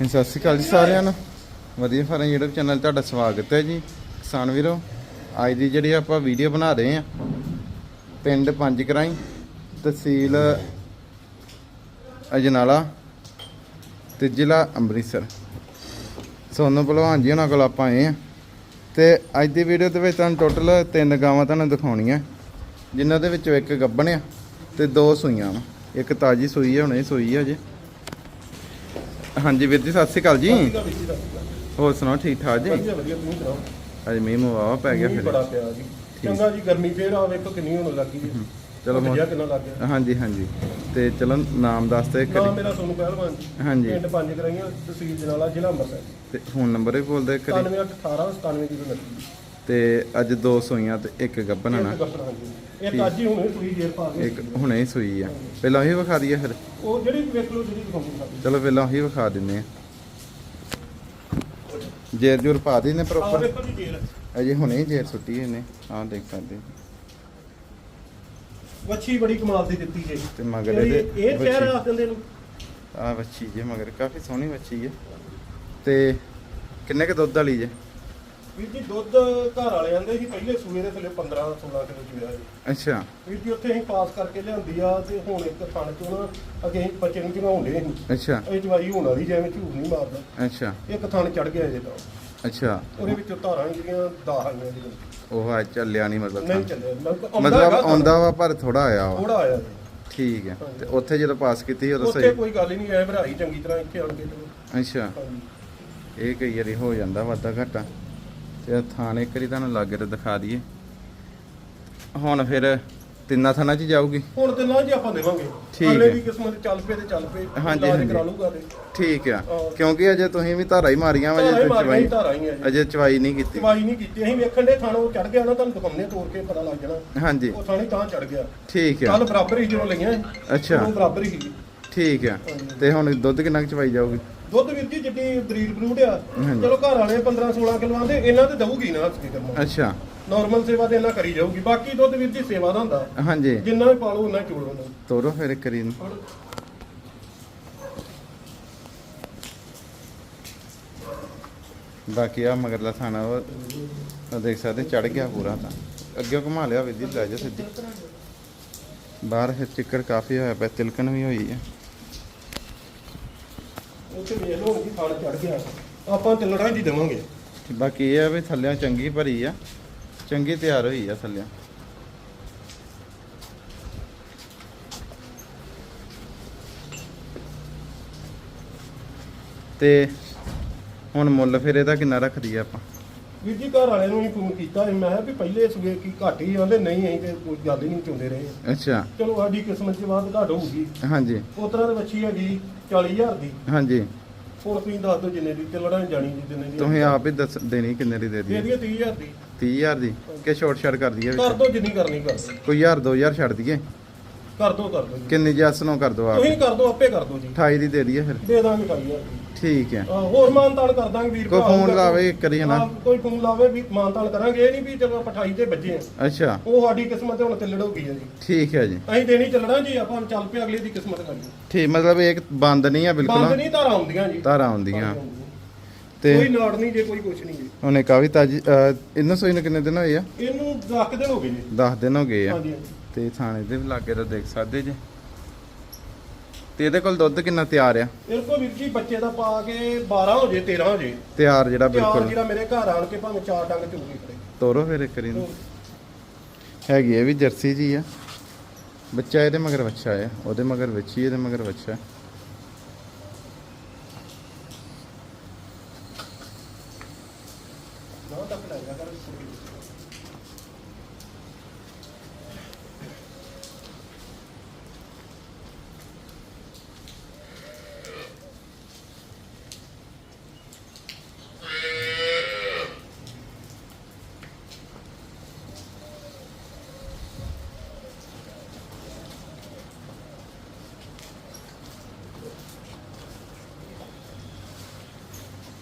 ਹਾਂਜੀ, ਸਤਿ ਸ਼੍ਰੀ ਅਕਾਲ ਜੀ ਸਾਰਿਆਂ ਨੂੰ। ਵਧੀਆ ਫਾਰਮ YouTube ਚੈਨਲ ਤੁਹਾਡਾ ਸਵਾਗਤ ਹੈ ਜੀ। ਕਿਸਾਨ ਵੀਰੋ ਅੱਜ ਦੀ ਜਿਹੜੀ ਆਪਾਂ ਵੀਡੀਓ ਬਣਾ ਰਹੇ ਆ ਪਿੰਡ ਪੰਜ ਕਰਾਈ ਤਹਿਸੀਲ ਅਜਨਾਲਾ ਤੇ ਜ਼ਿਲ੍ਹਾ ਅੰਮ੍ਰਿਤਸਰ। ਸੋਨੂੰ ਭਲਵਾਨ ਜੀ ਉਹਨਾਂ ਕੋਲ ਆਪਾਂ ਆਏ ਆ ਤੇ ਅੱਜ ਦੀ ਵੀਡੀਓ ਦੇ ਵਿੱਚ ਤੁਹਾਨੂੰ ਟੋਟਲ ਤਿੰਨ ਗਾਵਾਂ ਤੁਹਾਨੂੰ ਦਿਖਾਉਣੀਆਂ। ਜਿਨ੍ਹਾਂ ਦੇ ਵਿੱਚੋਂ ਇੱਕ ਗੱਭਣ ਆ ਤੇ ਦੋ ਸੂਈਆਂ ਵਾ। ਇੱਕ ਤਾਜੀ ਸੂਈ ਹੈ ਹੁਣੇ ਸੂਈ ਹੈ ਅਜੇ ਹਾਂਜੀ ਵੀਰ ਜੀ ਸਤਿ ਸ਼੍ਰੀ ਅਕਾਲ ਜੀ। ਹੋਰ ਸੁਣਾਓ ਠੀਕ ਠਾਕ ਜੀ? ਵਧੀਆ ਵਧੀਆ ਤੁਸੀਂ ਸੁਣਾਓ? ਅੱਜ ਮੀਂਹ ਮਵਾਵਾ ਪੈ ਗਿਆ ਮੀਂਹ ਫਿਰ। ਬੜਾ ਪਿਆ ਜੀ। ਚੰਗਾ ਜੀ ਗਰਮੀ ਫੇਰ ਆ ਵੇਖੋ ਕਿੰਨੀ ਹੋਣ ਲੱਗੀ ਜੀ ਚਲੋ ਹੁਣ ਕਿੰਨਾ ਲੱਗ ਗਿਆ। ਹਾਂਜੀ ਹਾਂਜੀ। ਤੇ ਚਲੋ ਨਾਮ ਦੱਸ ਤੇ ਨਾਮ ਕਰੀ ਮੇਰਾ ਸੋਨੂੰ ਪਹਿਲਵਾਨ ਜੀ। ਹਾਂਜੀ। ਪਿੰਡ ਪੰਜ ਕਰਾਈਆਂ ਤਹਿਸੀਲ ਜਨਾਲਾ ਜ਼ਿਲ੍ਹਾ ਅੰਮ੍ਰਿਤਸਰ। ਤੇ ਫੋਨ ਨੰਬਰ ਵੀ ਬੋਲਦੇ ਕਰੀ 9818 9729 ਤੇ ਅੱਜ ਦੋ ਸੂਈਆਂ ਤੇ ਇੱਕ ਗੱਭਣ ਨਾ। ਇੱਕ ਇੱਕ ਅੱਜ ਹੀ ਹੁਣੇ ਸੂਈ ਜੇਰ ਪਾ ਗਈ ਇੱਕ ਹੁਣੇ ਹੀ ਸੂਈ ਆ। ਪਹਿਲਾਂ ਉਹੀ ਵਿਖਾ ਦਈਏ ਫਿਰ। ਉਹ ਜਿਹੜੀ ਵੇਖ ਲਓ ਜਿਹੜੀ ਦਿਖਾਉਂਦੀ ਚਲੋ ਪਹਿਲਾਂ ਉਹੀ ਵਿਖਾ ਦਿੰਨੇ ਆ। ਜੇਰ ਜੁਰ ਪਾ ਦੀ ਨੇ ਪ੍ਰੋਪਰ ਵੇਖੋ ਜੀ ਜੇਰ ਅਜੇ ਹੁਣੇ ਹੀ ਜੇਰ ਸੁੱਟੀ ਇਹਨੇ। ਆਹ ਦੇਖ ਸਕਦੇ ਹੋ। ਵੱਛੀ ਬੜੀ ਕਮਾਲ ਦੀ ਦਿੱਤੀ ਜੀ। ਤੇ ਮਗਰ ਇਹ ਇਹਦੇ ਇਹ ਸ਼ਹਿਰ ਵੱਛੀ- ਦਿੰਦੇ ਨੂੰ। ਆ ਵੱਛੀ ਜੇ ਮਗਰ। ਕਾਫੀ ਸੋਹਣੀ ਵੱਛੀ ਹੈ ਤੇ ਕਿੰਨੇ ਕ ਦੁੱਧ ਵਾਲੀ ਜੇ? ਵੀਰ ਜੀ ਦੁੱਧ ਘਰ ਵਾਲੇ ਆਂਦੇ ਸੀ ਪਹਿਲੇ ਸੂਏ ਦੇ ਥੱਲੇ 15 16 ਕਿਲੋ ਚੁਇਆ ਜੀ। ਅੱਛਾ। ਵੀਰ ਜੀ ਉੱਥੇ ਅਸੀਂ ਪਾਸ ਕਰਕੇ ਲਿਆਂਦੀ ਆ ਤੇ ਹੁਣ ਇੱਕ ਥਣ ਚੋਂ ਨਾ ਅੱਗੇ ਅਸੀਂ ਬੱਚੇ ਨੂੰ ਚੜਾਉਂਦੇ ਸੀ। ਅੱਛਾ। ਇਹ ਜਵਾਈ ਹੋਣ ਵਾਲੀ ਜਿਵੇਂ ਝੂਠ ਨਹੀਂ ਮਾਰਦਾ। ਅੱਛਾ। ਇੱਕ ਥਣ ਚੜ ਗਿਆ ਇਹਦੇ ਤਾਂ। ਅੱਛਾ। ਉਹਦੇ ਵਿੱਚੋਂ ਧਾਰਾਂ ਜਿਹੜੀਆਂ 10 ਆਈਆਂ ਜੀ ਉਹ ਅੱਜ ਚੱਲਿਆ ਨਹੀਂ ਮਤਲਬ ਨਹੀਂ। ਚੱਲਿਆ। ਮਤਲਬ ਆਉਂਦਾ ਵਾ ਪਰ ਥੋੜਾ ਆਇਆ ਵਾ। ਥੋੜਾ ਆਇਆ ਜੀ ਠੀਕ ਹੈ। ਤੇ ਉੱਥੇ ਜਦੋਂ ਪਾਸ ਕੀਤੀ ਉਦੋਂ ਉੱਥੇ ਸਹੀ? ਕੋਈ ਗੱਲ ਹੀ ਨਹੀਂ ਐ ਭਰਾਈ ਚੰਗੀ ਤਰ੍ਹਾਂ ਇੱਥੇ ਆਣ ਕੇ ਅੱਛਾ। ਇਹ ਕਈ ਵਾਰੀ ਹੋ ਜਾਂਦਾ ਵਾਧਾ ਘਾਟਾ। ਤੇ ਥਾਣੇ ਕਰੀ ਤੁਹਾਨੂੰ ਲਾਗੇ ਤੇ ਦਿਖਾ ਦਈਏ। ਹੁਣ ਫਿਰ ਤਿੰਨਾਂ ਥਾਣਾ 'ਚ ਜਾਊਗੀ? ਹੁਣ ਤੇ ਨਾ ਜੀ ਆਪਾਂ ਦੇਵਾਂਗੇ। ਠੀਕ ਅਗਲੇ ਹੈ। ਦੀ ਕਿਸਮਤ ਚੱਲ ਪਏ ਤੇ ਚੱਲ ਪਏ। ਹਾਂਜੀ, ਇਲਾਜ ਹਾਂਜੀ। ਕਰਾ ਲੂਗਾ ਤੇ। ਠੀਕ ਆ। ਹਾਂ। ਕਿਉਂਕਿ ਅਜੇ ਤੁਸੀਂ ਵੀ ਧਾਰਾ ਹੀ ਮਾਰੀਆਂ ਵਾ ਧਾਰਾਂ ਜੇ ਹੀ ਮਾਰੀਆਂ ਚਵਾਈ ਸੀ, ਧਾਰਾਂ ਹੀ ਆ ਜੀ। ਅਜੇ ਚਵਾਈ ਨਹੀਂ ਕੀਤੀ। ਚਵਾਈ ਨਹੀਂ ਕੀਤੀ। ਅਸੀਂ ਵੇਖਣ ਦੇ ਥਾਣੋਂ ਚੜ ਗਿਆ ਨਾ ਤੁਹਾਨੂੰ ਦਿਖਾਉਂਦੇ ਤੋੜ ਕੇ ਪਤਾ ਲੱਗ ਜਾਣਾ। ਹਾਂਜੀ। ਉਹ ਥਾਣੀ ਤਾਂ ਚੜ ਗਿਆ। ਠੀਕ ਆ। ਕੱਲ ਬਰਾਬਰ ਹੀ ਜਦੋਂ ਲਈਆਂ। ਅੱਛਾ। ਉਹ ਬਰਾਬਰ ਹੀ। ਠੀਕ ਆ। ਤੇ ਹੁਣ ਦੁੱਧ ਕਿੰਨਾ ਕੁ ਚਵਾਈ ਜਾਊਗੀ? ਦੁੱਧ ਵੀਰ ਜੀ ਜਿੱਡੀ ਬਰੀਡ ਬਰੂਡ ਆ ਹਾਂਜੀ। ਚਲੋ ਘਰ ਵਾਲੇ 15 16 ਕਿਲੋ ਆਂਦੇ ਇਹਨਾਂ ਤੇ ਦਊਗੀ ਨਾ ਹਸਕੀ ਕਰਨਾ। ਅੱਛਾ। ਨਾਰਮਲ ਸੇਵਾ ਤੇ ਇਹਨਾਂ ਕਰੀ ਜਾਊਗੀ। ਬਾਕੀ ਦੁੱਧ ਵੀਰ ਜੀ ਸੇਵਾ ਦਾ ਹੁੰਦਾ। ਹਾਂਜੀ। ਜਿੰਨਾ ਵੀ ਪਾਲੋ ਉਹਨਾਂ ਚੋਲੋ ਤੋਰੋ ਫਿਰ ਕਰੀ ਨੂੰ। ਬਾਕੀ ਆ ਮਗਰਲਾ ਥਾਣਾ ਉਹ ਉਹ ਦੇਖ ਸਕਦੇ ਚੜ ਗਿਆ ਪੂਰਾ ਤਾਂ। ਅੱਗੇ ਘੁਮਾ ਲਿਆ ਵਿਧੀ ਲੈ ਜਾ ਸਿੱਧੀ। ਬਾਹਰ ਫਿਰ ਚਿੱਕੜ ਕਾਫੀ ਹੋਇਆ ਪਿਆ ਤਿਲਕਣ ਵੀ ਹੋਈ ਹੈ ਉੱਥੇ ਵੇਖ ਲਓ ਕਿ ਥਾਲ ਚੜ ਗਿਆ। ਆਪਾਂ ਚੱਲਣਾ ਜੀ ਦੇਵਾਂਗੇ। ਬਾਕੀ ਇਹ ਆ ਵੀ ਥੱਲਿਆਂ ਚੰਗੀ ਭਰੀ ਆ। ਚੰਗੀ ਤਿਆਰ ਹੋਈ ਆ ਥੱਲਿਆਂ। ਤੇ ਹੁਣ ਮੁੱਲ ਫਿਰ ਇਹਦਾ ਕਿੰਨਾ ਰੱਖਦੀ ਆ ਆਪਾਂ? ਵੀਰ ਜੀ ਘਰ ਵਾਲਿਆਂ ਨੂੰ ਵੀ ਫੋਨ ਕੀਤਾ ਸੀ, ਮੈਂ ਕਿਹਾ ਵੀ ਪਹਿਲੇ ਸਵੇਰ ਕੀ ਘੱਟ ਹੀ ਆਂਦੇ ਨਹੀਂ ਅਸੀਂ ਤੇ ਕੋਈ ਗੱਲ ਹੀ ਨਹੀਂ ਚਾਹੁੰਦੇ ਰਹੇ। ਅੱਛਾ। ਚਲੋ ਸਾਡੀ ਕਿਸਮਤ 'ਚ ਬਾਅਦ ਘੱਟ ਹੋਊਗੀ। ਹਾਂਜੀ। ਉਸ ਤਰ੍ਹਾਂ ਦੀ ਵੱਛੀ ਹੈਗੀ 40000 ਦੀ। ਹਾਂਜੀ। ਹੁਣ ਤੁਸੀਂ ਦੱਸ ਦਿਓ ਜਿੰਨੇ ਦੀ ਚੱਲਣਾ ਜਾਣੀ ਜੀ ਜਿੰਨੇ ਦੀ ਤੁਸੀਂ ਆਪ ਹੀ ਦੱਸ ਦੇਣੀ ਕਿੰਨੇ ਦੀ ਦੇ ਦੇ ਦਈਏ? ਦਈਏ 30000 ਦੀ। 30000 ਦੀ ਕਿ ਛੋਟ ਛੜ ਕਰ ਦਈਏ ਕਰ ਦੋ ਜਿੰਨੀ ਕਰਨੀ ਕਰ ਦਿਓ। ਕੋਈ 1000 2000 ਛੱਡ ਦਈਏ? ਕਰ ਦੋ ਕਰ ਦੋ ਕਿੰਨੀ ਜੱਸ ਨੂੰ ਕਰ ਦੋ ਆਪ? ਤੁਸੀਂ ਕਰ ਦੋ ਆਪੇ ਕਰ ਦੋ ਜੀ। 28 ਦੀ ਦੇ ਦਈਏ ਫਿਰ? ਦੇ ਦਾਂਗੇ ਭਾਈ ਯਾਰ ਠੀਕ ਹੈ। ਆਹ, ਹੋਰ ਮਾਨਤਾਨ ਕਰ ਦਾਂਗੇ ਵੀਰ ਕੋਈ ਭਰਾ ਫੋਨ ਲਾਵੇ ਇੱਕ ਵਾਰੀ ਹਨਾ ਕੋਈ ਫੋਨ ਲਾਵੇ ਵੀ ਮਾਨਤਾਨ ਕਰਾਂਗੇ। ਇਹ ਨਹੀਂ ਵੀ ਚਲੋ 28 ਤੇ ਵੱਜੇ ਆ ਅੱਛਾ। ਉਹ ਸਾਡੀ ਕਿਸਮਤ ਹੁਣ ਚੱਲੜ ਹੋ ਗਈ ਹੈ ਜੀ। ਠੀਕ ਹੈ ਜੀ। ਅਸੀਂ ਦੇਣੀ ਚੱਲਣਾ ਜੀ ਆਪਾਂ ਚੱਲ ਪਏ ਅਗਲੇ ਦੀ ਕਿਸਮਤ ਕਰੀ ਠੀਕ ਮਤਲਬ ਇਹ ਬੰਦ ਨਹੀਂ ਆ ਬੰਦ ਬਿਲਕੁਲ ਨਹੀਂ ਧਾਰਾਂ ਆਉਂਦੀਆਂ ਜੀ। ਧਾਰਾਂ ਆਉਂਦੀਆਂ। ਕੋਈ ਤੇ ਨਾੜ ਨਹੀਂ ਜੇ ਕੋਈ ਕੁਛ ਨਹੀਂ ਜੀ। ਉਹਨੇ ਕਾਫੀ ਤਾਜੀ ਅਹ, ਇਹਨਾਂ ਸੋਈ ਨੂੰ ਕਿੰਨੇ ਦਿਨ ਹੋਏ ਆ? ਇਹਨੂੰ 10 ਦਿਨ ਹੋ ਗਏ ਜੀ। 10 ਦਿਨ ਹੋ ਗਏ ਆ। ਹਾਂਜੀ ਹਾਂਜੀ। ਤੇ ਥਾਣੇ ਦੇ ਵੀ ਲਾਗੇ ਤਾਂ ਦੇਖ ਸਕਦੇ ਜੇ। ਤੇ ਇਹਦੇ ਕੋਲ ਦੁੱਧ ਕਿੰਨਾ ਤਿਆਰ ਆ? ਕੋ ਵੀਰ ਜੀ ਬੱਚੇ ਦਾ ਪਾ ਕੇ 12 ਹੋ ਜੇ 13 ਹੋ ਜੇ। ਤਿਆਰ ਜਿਹੜਾ ਚਾਰ ਬਿਲਕੁਲ। ਜਿਹੜਾ ਮੇਰੇ ਘਰ ਆਣ ਕੇ ਭਾਵੇਂ ਚਾਰ ਡੰਗ ਚੁੰਗੀ ਕਰੇ ਤੋਰੋ ਫਿਰ ਇੱਕ ਵਾਰੀ ਹੈਗੀ ਇਹ ਵੀ ਜਰਸੀ ਜੀ ਆ। ਬੱਚਾ ਇਹਦੇ ਮਗਰ ਬੱਚਾ ਆ। ਉਹਦੇ ਮਗਰ ਬੱਚੀ ਇਹਦੇ ਮਗਰ ਬੱਚਾ ਨਾ ਤੱਕ ਲੈ ਜਾ ਕਰ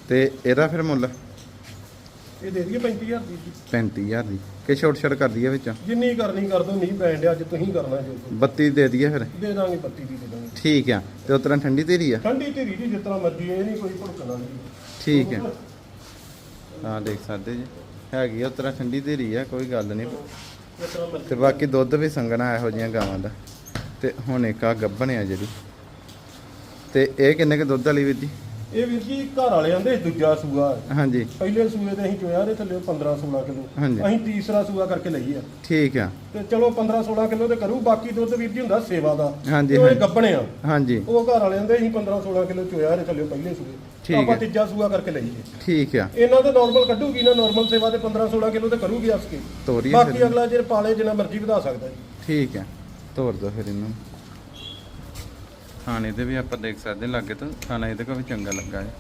ਤੇ ਇਹਦਾ ਫਿਰ ਮੁੱਲ? ਇਹ ਦੇ ਦਈਏ 35000 ਦੀ। ਜੀ 35000 ਦੀ। ਕਿ ਛੋਟ ਛੜ ਕਰ ਦਈਏ ਵਿੱਚ? ਜਿੰਨੀ ਕਰਨੀ ਕਰ ਦੋ ਨਹੀਂ ਬੈਂਡ ਅੱਜ ਤੁਸੀਂ ਕਰਨਾ ਜੋ ਕੁਛ। 32 ਦੇ ਦਈਏ ਫਿਰ? ਦੇ ਦਾਂਗੇ 32 ਦੀ ਦੇ ਦਾਂਗੇ। ਠੀਕ ਆ। ਤੇ ਉਤਰਾ ਠੰਡੀ ਧੀਰੀ ਆ? ਠੰਡੀ ਧੀਰੀ ਜੀ ਜਿਸ ਤਰ੍ਹਾਂ ਮਰਜ਼ੀ ਇਹ ਨਹੀਂ ਕੋਈ ਭੜਕਣਾ ਨਹੀਂ ਠੀਕ ਹੈ ਹਾਂ ਦੇਖ ਸਕਦੇ ਜੀ। ਹੈਗੀ ਆ ਉਤਰਾ ਠੰਡੀ ਧੀਰੀ ਆ ਕੋਈ ਗੱਲ ਨਹੀਂ। ਜਿਸ ਤਰ੍ਹਾਂ ਮਰਜ਼ੀ। ਤੇ ਬਾਕੀ ਦੁੱਧ ਵੀ ਸੰਗਣਾ ਇਹੋ ਜੀਆਂ ਗਾਵਾਂ ਦਾ। ਤੇ ਹੁਣ ਇੱਕ ਆ ਗੱਭਣ ਆ ਜਿਹੜੀ। ਤੇ ਇਹ ਕਿੰਨੇ ਕ ਦੁੱਧ ਵਾਲੀ ਵੀਰ ਜੀ? ਇਹ ਵੀਰ ਜੀ ਘਰ ਵਾਲਿਆਂ ਦੇ ਦੂਜਾ ਸੂਆ। ਹੈ। ਹਾਂਜੀ। ਪਹਿਲੇ ਸੂਏ ਤੇ ਅਸੀਂ ਚੋਇਆ ਦੇ ਥੱਲੇ 15 16 ਕਿਲੋ। ਹਾਂਜੀ। ਅਸੀਂ ਤੀਸਰਾ ਸੂਆ ਕਰਕੇ ਲਈ ਆ। ਠੀਕ ਆ। ਤੇ ਚਲੋ 15 16 ਕਿਲੋ ਤੇ ਕਰੂ ਬਾਕੀ ਦੁੱਧ ਵੀਰ ਜੀ ਹੁੰਦਾ ਸੇਵਾ ਦਾ। ਹਾਂਜੀ, ਤੇ ਉਹ ਇਹ ਹਾਂਜੀ। ਆ। ਹਾਂਜੀ। ਉਹ ਘਰ ਵਾਲਿਆਂ ਦੇ ਅਸੀਂ 15 16 ਕਿਲੋ ਚੋਇਆ ਦੇ ਥੱਲੇ ਪਹਿਲੇ ਸੂਏ। ਠੀਕ ਆਪਾਂ ਹੈ। ਤੀਜਾ ਸੂਆ ਕਰਕੇ ਲਈ ਜੇ ਠੀਕ ਆ। ਇਹਨਾਂ ਦੇ ਨਾਰਮਲ ਕੱਢੂਗੀ ਨਾ ਨਾਰਮਲ ਸੇਵਾ ਤੇ 15 16 ਕਿਲੋ ਤੇ ਕਰੂਗੀ ਅਸ ਕੇ। ਤੋਰੀਏ ਬਾਕੀ ਫਿਰ। ਅਗਲਾ ਜੇ ਪਾਲੇ ਜਿੰਨਾ ਮਰਜ਼ੀ ਵਧਾ ਸਕਦਾ ਜੀ। ਠੀਕ ਹੈ ਤੋਰ ਦੋ ਫਿਰ ਇਹਨੂੰ। ਥਾਣੇ ਦੇ ਵੀ ਆਪਾਂ ਦੇਖ ਸਕਦੇ ਲਾਗੇ ਤੋਂ ਖਾਣਾ ਇਹਦੇ ਕੋਲ ਵੀ ਚੰਗਾ ਲੱਗਾ ਹੈ।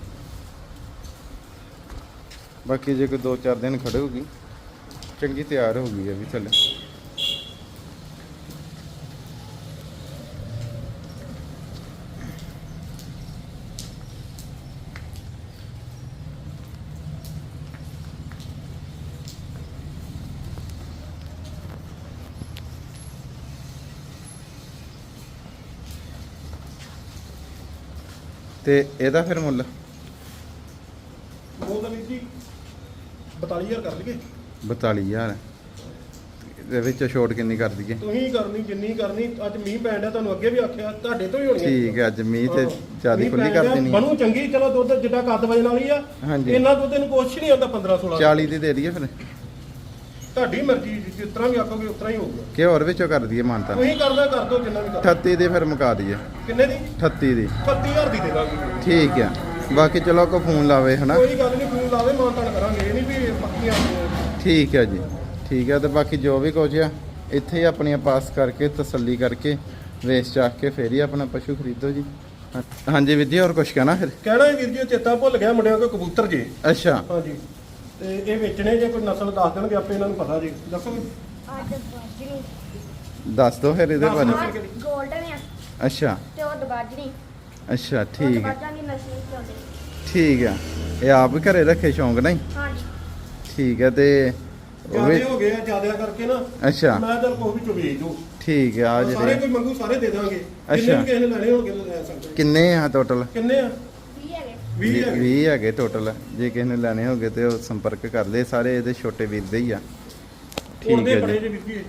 ਬਾਕੀ ਜੇ ਕੋਈ 2-4 ਦਿਨ ਖੜੇਗੀ ਚੰਗੀ ਤਿਆਰ ਹੋ ਗਈ ਹੈ ਵੀ ਥੱਲੇ। ਤੇ ਇਹਦਾ ਫਿਰ ਮੁੱਲ? ਉਹ ਤਾਂ ਵੀਰ ਜੀ 42000 ਕਰ ਲਈਏ। 42000 ਦੇ ਵਿੱਚ ਛੋਟ ਕਿੰਨੀ ਕਰ ਦਈਏ? ਤੁਸੀਂ ਕਰਨੀ ਜਿੰਨੀ ਕਰਨੀ ਅੱਜ ਮੀਂਹ ਪੈਣ ਡਿਆ ਤੁਹਾਨੂੰ ਅੱਗੇ ਵੀ ਆਖਿਆ ਤੁਹਾਡੇ ਤੋਂ ਹੀ ਹੋਣੀ। ਠੀਕ ਹੈ ਅੱਜ ਮੀਂਹ ਤੇ। ਜਿਆਦੀ ਖੁੱਲੀ ਕਰ ਦੇਣੀ ਬਣੂ ਚੰਗੀ ਚਲੋ ਦੁੱਧ ਜਿੱਡਾ ਕੱਦ ਵਜਣ ਵਾਲੀ ਆ। ਹਾਂਜੀ। ਇੰਨਾ ਦੁੱਧ ਇਹਨੂੰ ਕੁਛ ਨਹੀਂ ਆਉਂਦਾ 15 16 40 ਦੀ ਦੇ ਦਈਏ ਫਿਰ। ਤੁਹਾਡੀ ਮਰਜ਼ੀ ਜੀ, ਜਿਸ ਤਰ੍ਹਾਂ ਵੀ ਆਖੋਗੇ ਉਸ ਤਰ੍ਹਾਂ ਹੀ ਹੋਊਗਾ। ਕਿ ਹੋਰ ਵਿੱਚੋਂ ਕਰ ਦਈਏ ਮਾਨਤਾ। ਤੁਸੀਂ ਕਰਦਾ ਕਰ ਦੋ ਜਿੰਨਾ ਵੀ ਕਰ 38 ਦੇ ਫਿਰ ਮੁਕਾ ਦਈਏ। ਕਿੰਨੇ ਦੀ? 38 ਦੀ। 35000 ਦੀ ਦੇ ਦਾਂਗੇ। ਠੀਕ ਆ। ਬਾਕੀ ਚਲੋ ਕੋ ਫੋਨ ਲਾਵੇ ਹਨਾ? ਕੋਈ ਗੱਲ ਨਹੀਂ ਫੋਨ ਲਾਵੇ ਮਾਨਤਾਨ ਕਰਾਂਗੇ। ਇਹ ਨਹੀਂ ਵੀ ਪੱਕੀਆਂ। ਠੀਕ ਹੈ ਜੀ। ਠੀਕ ਹੈ ਤੇ ਬਾਕੀ ਜੋ ਵੀ ਕੁਝ ਆ ਇੱਥੇ ਹੀ ਆਪਣੀਆਂ ਪਾਸ ਕਰਕੇ ਤਸੱਲੀ ਕਰਕੇ ਵੇਚ ਚਾਕ ਕੇ ਫੇਰ ਹੀ ਆਪਣਾ ਪਸ਼ੂ ਖਰੀਦੋ ਜੀ। ਹਾਂਜੀ ਵਿਧੀ ਹੋਰ ਕੁਝ ਕਹਿਣਾ ਫਿਰ? ਕਹਿਣਾ ਵੀਰ ਜੀ ਚੇਤਾ ਭੁੱਲ ਗਿਆ ਮੁੰਡਿਆਂ ਕੋ ਕਬੂਤਰ ਜੇ। ਅੱਛਾ। ਹਾਂਜੀ। ਤੇ ਇਹ ਵੇਚਣੇ ਜੇ ਕੋਈ ਨਸਲ ਦੱਸ ਦੇਣਗੇ ਆਪੇ ਇਹਨਾਂ ਨੂੰ ਪਤਾ ਜੀ। ਦੱਸੋ ਅੱਜ ਬਾਜਰੀ। ਦੱਸ ਦੋ ਫਿਰ ਇਹਦੇ ਬਾਰੇ। ਗੋਲਡਨ ਆ। ਅੱਛਾ। ਤੇ ਉਹ ਦਬਾਜਰੀ। ਅੱਛਾ ਠੀਕ ਹੈ ਦਬਾਜਾਂ ਦੀ ਨਸਲ ਚੋਂਦੇ ਠੀਕ ਆ। ਇਹ ਆਪ ਵੀ ਘਰੇ ਰੱਖੇ ਸ਼ੌਂਕ ਨਹੀਂ? ਹਾਂਜੀ। ਠੀਕ ਹੈ ਤੇ ਉਹ ਵੀ ਜਿਆਦੇ ਹੋ ਗਏ ਆ ਜਿਆਦਿਆਂ ਕਰਕੇ ਨਾ। ਅੱਛਾ। ਮੈਂ ਤਾਂ ਕੋਈ ਵਿੱਚੋਂ ਵੇਚ ਦੋ ਠੀਕ ਆ ਸਾਰੇ ਜਿਹੜੇ ਕੋਈ ਮੰਗੂ ਸਾਰੇ ਦੇ ਦਾਂਗੇ। ਅੱਛਾ। ਜਿੰਨੇ ਵੀ ਕਿਸੇ ਨੇ ਲੈਣੇ ਹੋਣਗੇ ਲੈ ਸਕਦੇ। ਕਿੰਨੇ ਆ ਟੋਟਲ ਕਿੰਨੇ ਆ? 20 ਹੈਗੇ 20 ਹੈਗੇ। 20 ਹੈਗੇ ਟੋਟਲ ਜੇ ਕਿਸੇ ਨੇ ਲੈਣੇ ਹੋਗੇ ਤੇ ਉਹ ਸੰਪਰਕ ਕਰ ਲੈ ਸਾਰੇ ਇਹਦੇ ਛੋਟੇ ਵੀਰ ਦੇ ਹੀ ਆ। ਠੀਕ ਹੈ ਜੀ।